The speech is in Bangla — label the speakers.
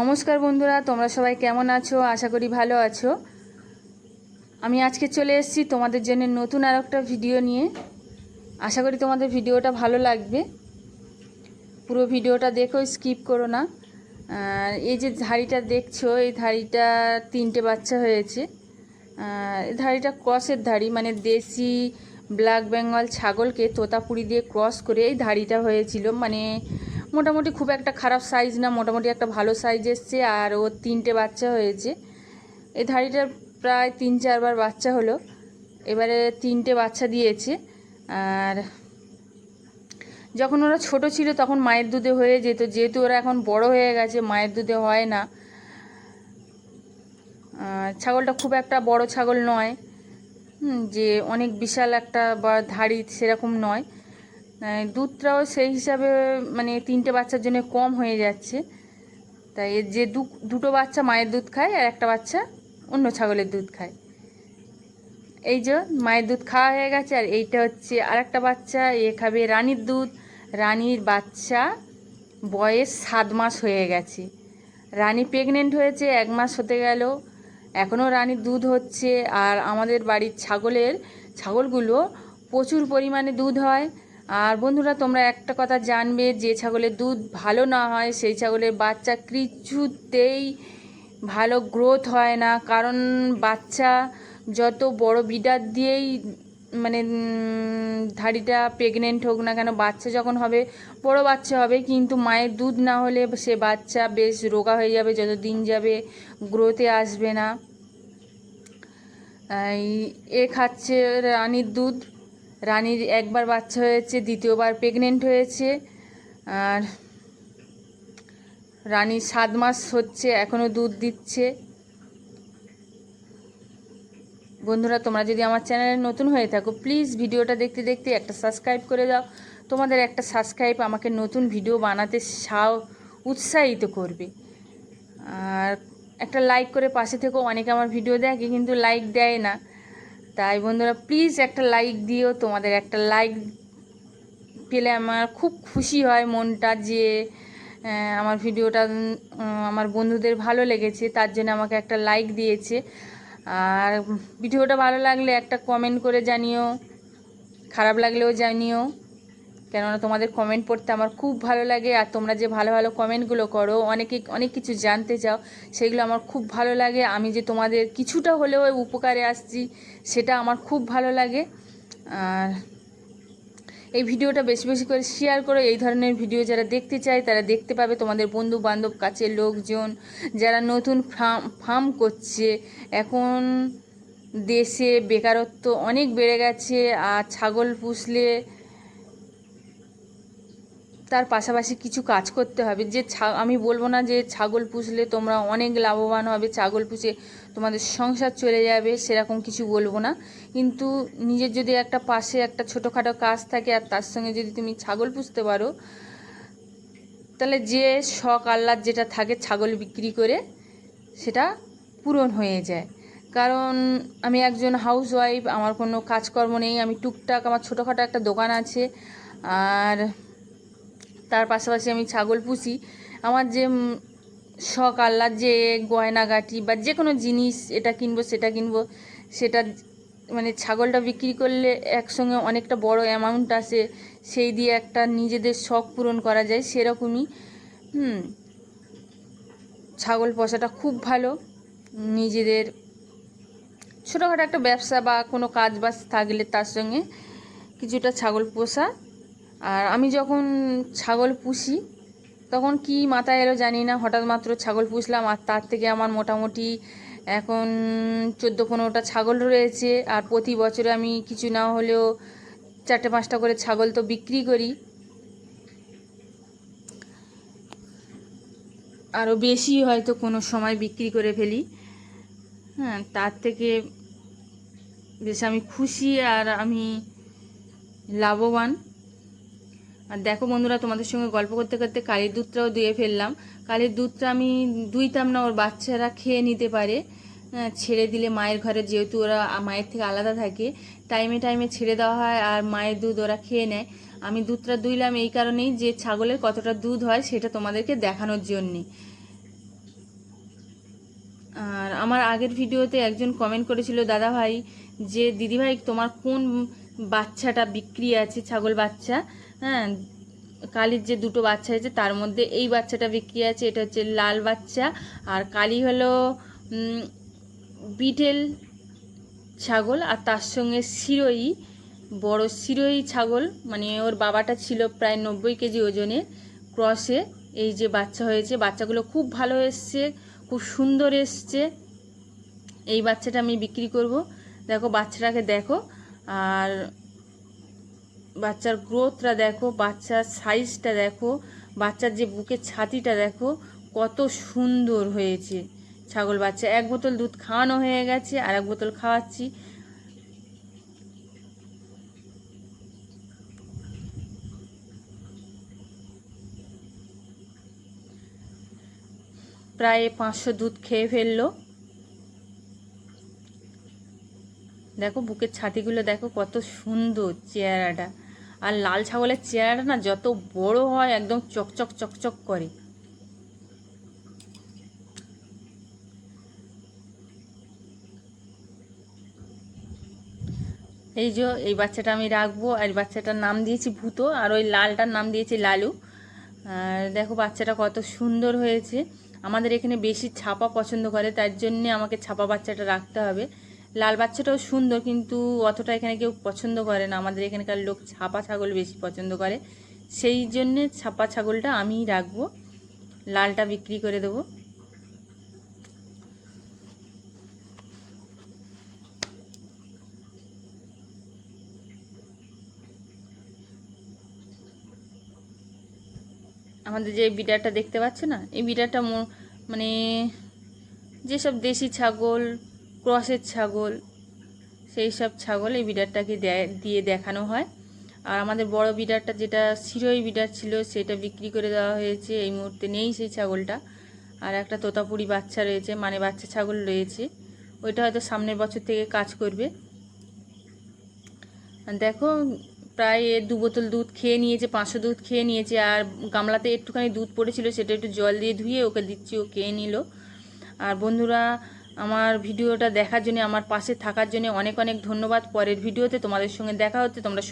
Speaker 1: নমস্কার বন্ধুরা, তোমরা সবাই কেমন আছো? আশা করি ভালো আছো। আমি আজকে চলে এসেছি তোমাদের জন্য নতুন আর একটা ভিডিও নিয়ে। আশা করি তোমাদের ভিডিওটা ভালো লাগবে। পুরো ভিডিওটা দেখো, স্কিপ করো না। এই যে ধাড়িটা দেখছ, এই ধাড়িটা তিনটে বাচ্চা হয়েছে। এই ধাড়িটা ক্রসের ধাড়ি মানে দেশি, ব্ল্যাক বেঙ্গল, ছাগলকে তোতাপুরি দিয়ে ক্রস করে এই ধাড়িটা হয়েছিল। মানে মোটামুটি খুব একটা খারাপ সাইজ না, মোটামুটি একটা ভালো সাইজ এসছে আর ওর তিনটে বাচ্চা হয়েছে। এই ধাড়িটার প্রায় তিন চারবার বাচ্চা হলো। এবারে তিনটে বাচ্চা দিয়েছে। আর যখন ওরা ছোট ছিল তখন মায়ের দুধে হয়ে যেত। যেহেতু ওরা এখন বড় হয়ে গেছে, মায়ের দুধে হয় না। ছাগলটা খুব একটা বড় ছাগল নয়। যে অনেক বিশাল একটা বা ধাড়ি সেরকম নয়। দুধটাও সেই হিসাবে মানে তিনটে বাচ্চার জন্য কম হয়ে যাচ্ছে। তাই এর যে দু, দুটো বাচ্চা মায়ের দুধ খায় আর একটা বাচ্চা অন্য ছাগলের দুধ খায়। এই যে মায়ের দুধ খাওয়া হয়ে গেছে, আর এইটা হচ্ছে আর একটা বাচ্চা, এ খাবে রানীর দুধ। রানীর বাচ্চা বয়স সাত মাস হয়ে গেছে। রানী প্রেগনেন্ট হয়েছে, এক মাস হতে গেল। এখনও রানীর দুধ হচ্ছে, আর আমাদের বাড়ির ছাগলের, ছাগলগুলো প্রচুর পরিমাণে দুধ হয়। আর বন্ধুরা, তোমরা একটা কথা জানবে, যে ছাগলের দুধ ভালো না হয়, সেই ছাগলের বাচ্চা কিছুতেই ভালো গ্রোথ হয় না। কারণ বাচ্চা যত বড় বিডার দিয়েই মানে ধাড়িটা প্রেগনেন্ট হোক না কেন, বাচ্চা যখন হবে, বড় বাচ্চা হবে, কিন্তু মায়ের দুধ না হলে সে বাচ্চা বেশ রোগা হয়ে যাবে যত দিন যাবে গ্রোথে আসবে না। এ খাচ্ছে রানীর দুধ। রানীর একবার বাচ্চা হয়েছে, দ্বিতীয়বার প্রেগনেন্ট হয়েছে। আর রানী সাত মাস হচ্ছে এখনও দুধ দিচ্ছে। বন্ধুরা, তোমরা যদি আমার চ্যানেলে নতুন হয়ে থাকো প্লিজ ভিডিওটা দেখতে দেখতে একটা সাবস্ক্রাইব করে দাও। তোমাদের একটা সাবস্ক্রাইব আমাকে নতুন ভিডিও বানাতে সাও, উৎসাহিত করবে। আর একটা লাইক করে পাশে থেকেও অনেকে আমার ভিডিও দেখে কিন্তু লাইক দেয় না। তাই বন্ধুরা প্লিজ একটা লাইক দিও। তোমাদের একটা লাইক পেলে আমার খুব খুশি হয় মনটা যে আমার ভিডিওটা আমার বন্ধুদের ভালো লেগেছে, তার জন্য আমাকে একটা লাইক দিয়েছে। আর ভিডিওটা ভালো লাগলে একটা কমেন্ট করে জানিও, খারাপ লাগলেও জানিও। কেননা তোমাদের কমেন্ট পড়তে আমার খুব ভালো লাগে আর তোমরা যে ভালো ভালো কমেন্টগুলো করো, অনেকে অনেক কিছু জানতে চাও, সেগুলো আমার খুব ভালো লাগে। আমি যে তোমাদের কিছুটা হলেও উপকারে আসছি, সেটা আমার খুব ভালো লাগে। আর এই ভিডিওটা বেশি বেশি করে শেয়ার করো। এই ধরনের ভিডিও যারা দেখতে চায়, তারা দেখতে পাবে তোমাদের বন্ধু বান্ধব কাছের লোকজন, যারা নতুন ফার্ম ফার্ম করছে। এখন দেশে বেকারত্ব অনেক বেড়ে গেছে, আর ছাগল পুষলে তার পাশাপাশি কিছু কাজ করতে হবে। যে আমি বলব না যে ছাগল পুষলে তোমরা অনেক লাভবান হবে, ছাগল পুষে তোমাদের সংসার চলে যাবে, সেরকম কিছু বলব না। কিন্তু নিজের যদি একটা পাশে একটা ছোটোখাটো কাজ থাকে আর তার সঙ্গে যদি তুমি ছাগল পুষতে পারো, তাহলে যে শখ আহ্লাদ যেটা থাকে ছাগল বিক্রি করে, সেটা পূরণ হয়ে যায়। কারণ আমি একজন হাউস ওয়াইফ আমার কোনো কাজকর্ম নেই, আমি টুকটাক আমার ছোটোখাটো একটা দোকান আছে, আর তার পাশাপাশি আমি ছাগল পুষি। আমার যে শখ, আহ্লাদ, যে গয়নাগাটি বা যে কোনো জিনিস এটা কিনবো, সেটা কিনবো, সেটা মানে ছাগলটা বিক্রি করলে একসঙ্গে অনেকটা বড় অ্যামাউন্ট আসে, সেই দিয়ে একটা নিজেদের শখ পূরণ করা যায় সেরকমই। ছাগল পোষাটা খুব ভালো। নিজেদের ছোটোখাটো একটা ব্যবসা বা কোনো কাজ বাজ থাকলে তার সঙ্গে কিছুটা ছাগল পোষা আর আমি যখন ছাগল পুষি, তখন কি মাথায় এলো জানি না, হঠাৎ মাত্র ছাগল পুষলাম আর তার থেকে আমার মোটামুটি এখন চোদ্দ পনেরোটা ছাগল রয়েছে আর প্রতি বছরে আমি কিছু না হলেও চারটে পাঁচটা করে ছাগল তো বিক্রি করি। আরও বেশি হয়তো কোনো সময় বিক্রি করে ফেলি। হ্যাঁ তার থেকে বেশ আমি খুশি আর আমি লাভবান। আর দেখো বন্ধুরা, তোমাদের সঙ্গে গল্প করতে করতে কালির দুধটাও দিয়ে ফেললাম। কালির দুধটা আমি দুইতাম না, ওর বাচ্চারা খেয়ে নিতে পারে। ছেড়ে দিলে মায়ের ঘরে, যেহেতু ওরা মায়ের থেকে আলাদা থাকে টাইমে টাইমে ছেড়ে দেওয়া হয় আর মায়ের দুধ ওরা খেয়ে নেয়। আমি দুধটা দুইলাম এই কারণেই যে ছাগলের কতটা দুধ হয় সেটা তোমাদেরকে দেখানোর জন্যে। আর আমার আগের ভিডিওতে একজন কমেন্ট করেছিল, দাদা ভাই, যে দিদিভাই, তোমার কোন বাচ্চাটা বিক্রি আছে, ছাগল বাচ্চা? হ্যাঁ কালির যে দুটো বাচ্চা হয়েছে তার মধ্যে এই বাচ্চাটা বিক্রি আছে, এটা হচ্ছে লাল বাচ্চা। আর কালি হলো বিটেল ছাগল, আর তার সঙ্গে শিরোই বড় শিরোই ছাগল। মানে ওর বাবাটা ছিল প্রায় নব্বই কেজি ওজনে ক্রসে। এই যে বাচ্চা হয়েছে, বাচ্চাগুলো খুব ভালো এসছে, খুব সুন্দর এসছে। এই বাচ্চাটা আমি বিক্রি করব। দেখো, বাচ্চাটাকে দেখো। আর বাচ্চার গ্রোথটা দেখো, বাচ্চার সাইজটা দেখো, বাচ্চার যে বুকের ছাতিটা দেখো, কত সুন্দর হয়েছে। ছাগল বাচ্চা, এক বোতল দুধ খাওয়ানো হয়ে গেছে আর এক বোতল খাওয়াচ্ছি। প্রায় পাঁচশো দুধ খেয়ে ফেলল। দেখো, বুকের ছাতিগুলো দেখো, কত সুন্দর চেহারাটা। আর লাল ছাগলের চেহারাটা না যত বড় হয়, একদম চকচক চকচক করে। এই যে, এই বাচ্চাটা আমি রাখব। আর বাচ্চাটার নাম দিয়েছি ভূত, আর ওই লালটার নাম দিয়েছি লালু। আর দেখো, বাচ্চাটা কত সুন্দর হয়েছে। আমাদের এখানে বেশি ছাপা পছন্দ করে, তার জন্যে আমাকে ছাপা বাচ্চাটা রাখতে হবে। লাল বাচ্চাটাও সুন্দর, কিন্তু অতটা এখানে কেউ পছন্দ করে না। আমাদের এখানকার লোক ছাপা ছাগল বেশি পছন্দ করে। সেই জন্যে ছাপা ছাগলটা আমিই রাখব। লালটা বিক্রি করে দেবো। আমাদের যে বিডারটা দেখতে পাচ্ছ না? এই বিডারটা মো- মানে যেসব দেশি ছাগল ক্রসের ছাগল, সেই সব ছাগল এই বিডারটাকে দেয় দেখানো হয়। আর আমাদের বড় বিডারটা যেটা শিরোই বিডার ছিল, সেটা বিক্রি করে দেওয়া হয়েছে। এই মুহূর্তে নেই সেই ছাগলটা। আর একটা তোতাপুরি বাচ্চা রয়েছে মানে বাচ্চা ছাগল রয়েছে। ওইটা হয়তো সামনের বছর থেকে কাজ করবে। দেখো, প্রায় দু বোতল দুধ খেয়ে নিয়েছে, পাঁচশো দুধ খেয়ে নিয়েছে। আর গামলাতে একটুখানি দুধ পড়েছিল, সেটা একটু জল দিয়ে ধুয়ে ওকে দিচ্ছি, ও খেয়ে নিল। আর বন্ধুরা আমার ভিডিওটা দেখার জন্য, আমার পাশে থাকার জন্য অনেক অনেক ধন্যবাদ। পরের ভিডিওতে তোমাদের সঙ্গে দেখা হচ্ছে, তোমরা